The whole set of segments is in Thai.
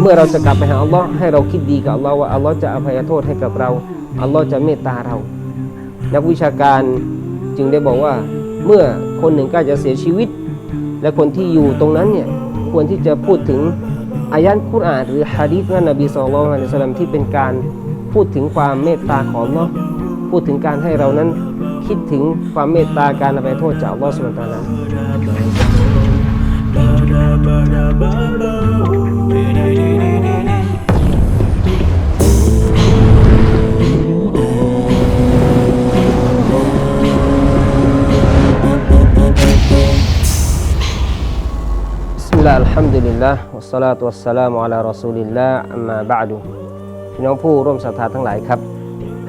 เมื่อเราจะกลับไปหาอัลลอฮ์ให้เราคิดดีกับอัลลอฮ์ว่าอัลลอฮ์จะอภัยโทษให้กับเราอัลลอฮ์จะเมตตาเรา นักวิชาการจึงได้บอกว่า เมื่อคนหนึ่งใกล้จะเสียชีวิต และคนที่อยู่ตรงนั้นเนี่ยควรที่จะพูดถึงอายันคุรอานหรือฮะดีษของนบีสุลต่านอัลสลัมที่เป็นการพูดถึงความเมตตาของอัลลอฮ์พูดถึงการให้เรานั้นคิดถึงความเมตตาการอภัยโทษจากอัลลอฮ์สุลต่านะ บิสมิลลาฮิลฮัมดุลิลลาห์วัสสลาตุวัสสลามุอะลารอซูลิลลาห์อัมมาบะอดุพี่น้องผู้ร่วมศรัทธาทั้งหลายครับ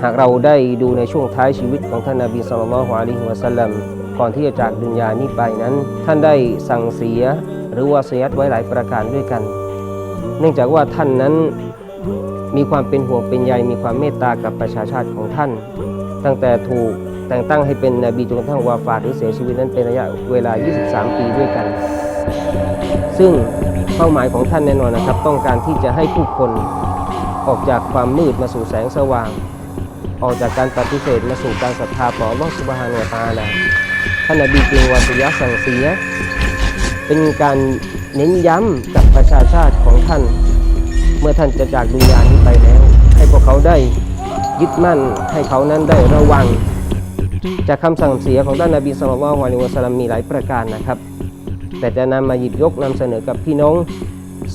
หากเราได้ดูในช่วงท้ายชีวิตของท่านนบีสุลต่านละฮ์อะลัยฮิวะสัลลัม ก่อนที่จะจากดุนยานี้ไปนั้น ท่านได้สั่งเสียหรือว่าเสียดไว้หลายประการด้วยกัน เนื่องจากว่าท่านนั้นมีความเป็นห่วงเป็นใยมีความเมตตากับประชาชาติของท่าน ตั้งแต่ถูกแต่งตั้งให้เป็นนบีจนกระทั่งวาฟาหรือเสียชีวิตนั้นเป็นระยะเวลา 23 ปีด้วยกัน ซึ่งเป้าหมายของท่านแน่นอนนะครับ ต้องการที่จะให้ผู้คนออกจากความมืดมาสู่แสงสว่าง ออกจากการปฏิเสธมาสู่การศรัทธาต่ออัลอสุบฮานวะตะอาลาท่านนบีจึงวาสยะสั่งเสีย เป็นการเน้นย้ำกับประชาชาติของท่าน เมื่อท่านจะจากดุนยานี้ไปแล้ว ให้พวกเขาได้ยึดมั่นให้เขานั้นได้ระวัง จากคำสั่งเสียของท่านนบีสุลต่านละฮ์อะลัยฮิวะสัลลัมมีหลายประการนะครับ แต่จะนำมาหยิบยกนำเสนอกับพี่น้อง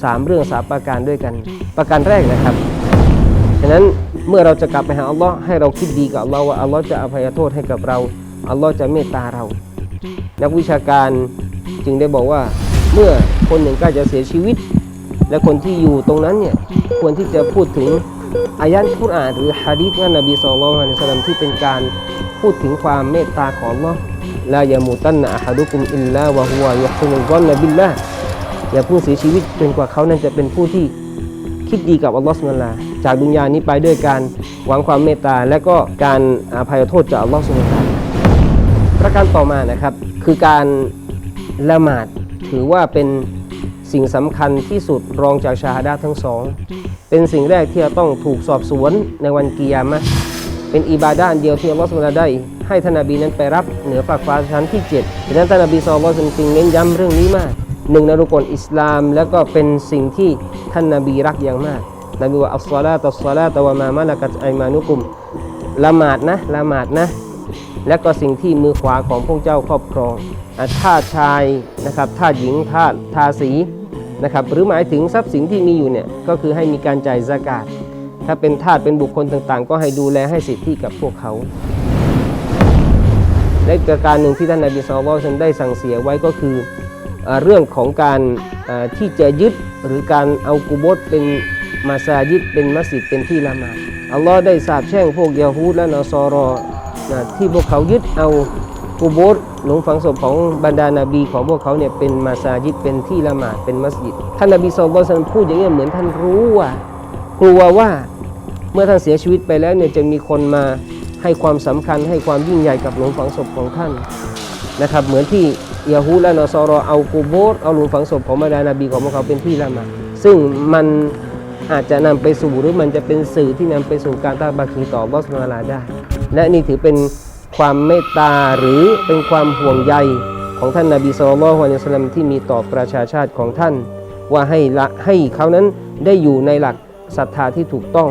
สามเรื่องสามประการด้วยกัน ประการแรกนะครับ ฉะนั้นเมื่อเราจะกลับไปหาอัลลอฮ์ให้เราคิดดีกับอัลลอฮ์ว่าอัลลอฮ์จะอภัยโทษให้กับเรา อัลลอฮ์จะเมตตาเรา นักวิชาการจึงได้บอกว่า เมื่อคนหนึ่งใกล้จะเสียชีวิต และคนที่อยู่ตรงนั้นเนี่ยควรที่จะพูดถึงอายันคุรอานหรือฮะดีษของนบีสุลต่านละอัลสลัมที่เป็นการพูดถึงความเมตตาของอัลลอฮ์ลายามูตันนะอะดุกุมอิลลาวะฮุวะยุฮุนุกอนนบิลละอย่าเพิ่งเสียชีวิตจนกว่าเขานั้นจะเป็นผู้ที่คิดดีกับอัลลอฮ์สุลตาจากดุนยานี้ไปด้วยการหวังความเมตตาและก็การอภัยโทษจากอัลลอฮ์สุลตา ประการต่อมานะครับ คือการละหมาดถือว่าเป็นสิ่งสำคัญที่สุดรองจากชาฮดาทั้งสอง เป็นสิ่งแรกที่จะต้องถูกสอบสวนในวันกิยามะเป็นอิบาดาอันเดียวที่อัลลอฮฺสุบฮานะฮูวะตาลาได้ให้ท่านนบีนั้นไปรับเหนือฟากฟ้าชั้นที่7ดังนั้นท่านนบีสุลต่านจึงเน้นย้ำเรื่องนี้มากหนึ่งในรุกลอิสลาม แล้วก็เป็นสิ่งที่ท่านนบีรักอย่างมากนบีว่าอัสซาลาตัสซาลาตะวะมามาละกัตไอมานุกุมละหมาดนะละหมาดนะ และก็สิ่งที่มือขวาของพวกเจ้าครอบครองอ่าชายนะครับทาหญิงทาทาสีนะครับหรือหมายถึงทรัพย์สินที่มีอยู่เนี่ยก็คือให้มีการจ่ายสกาดถ้าเป็นทาสเป็นบุคคลต่างๆ ก็ให้ดูแลให้สิทธิกับพวกเขาและอีกประการหนึ่งที่ท่านนบีสุลต่านได้สั่งเสียไว้ก็คือเอ่อเรื่องของการที่จะยึดหรือการเอากุโบตเป็นมาซายิดเป็นมัสยิดเป็นที่ละหมาดอัลลอฮ์ได้สาปแช่งพวกยาฮูดและนอซอรอ นะที่พวกเขายึดเอากุโบตหลุมฝังศพของบรรดานาบีของพวกเขาเนี่ยเป็นมาซายิดเป็นที่ละหมาดเป็นมัสยิด ท่านนบีสุลต่านพูดอย่างนี้ยเหมือนท่านรู้ว่ากลัวว่าเมื่อท่านเสียชีวิตไปแล้วเนี่ยจะมีคนมาให้ความสำคัญให้ความยิ่งใหญ่กับหลุมฝังศพของท่านนะครับ เหมือนที่ยาฮูและนอซอรอเอากูโบสเอาหลุมฝังศพของบรรดานาบีของพวกเขาเป็นที่ละหมาดซึ่งมันอาจจะนำไปสู่หรือมันจะเป็นสื่อที่นำไปสู่การตั้งบาคีต่อบอสมาลาได้ และนี่ถือเป็นความเมตตาหรือเป็นความห่วงใยของท่านนาบีสุลต่านฮ์อะลัยฮิวะสัลลัมที่มีต่อประชาชาติของท่าน ว่าให้ละให้เขานั้นได้อยู่ในหลักศรัทธาที่ถูกต้อง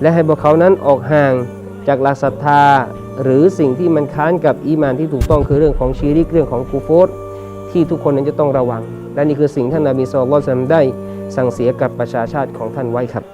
และให้พวกเขานั้นออกห่างจากหลักศรัทธา หรือสิ่งที่มันค้านกับอีมานที่ถูกต้องคือเรื่องของชีริกเรื่องของกูโฟตที่ทุกคนนั้นจะต้องระวัง และนี่คือสิ่งท่านนาบีสุลต่านได้สั่งเสียกับประชาชาติของท่านไว้ครับ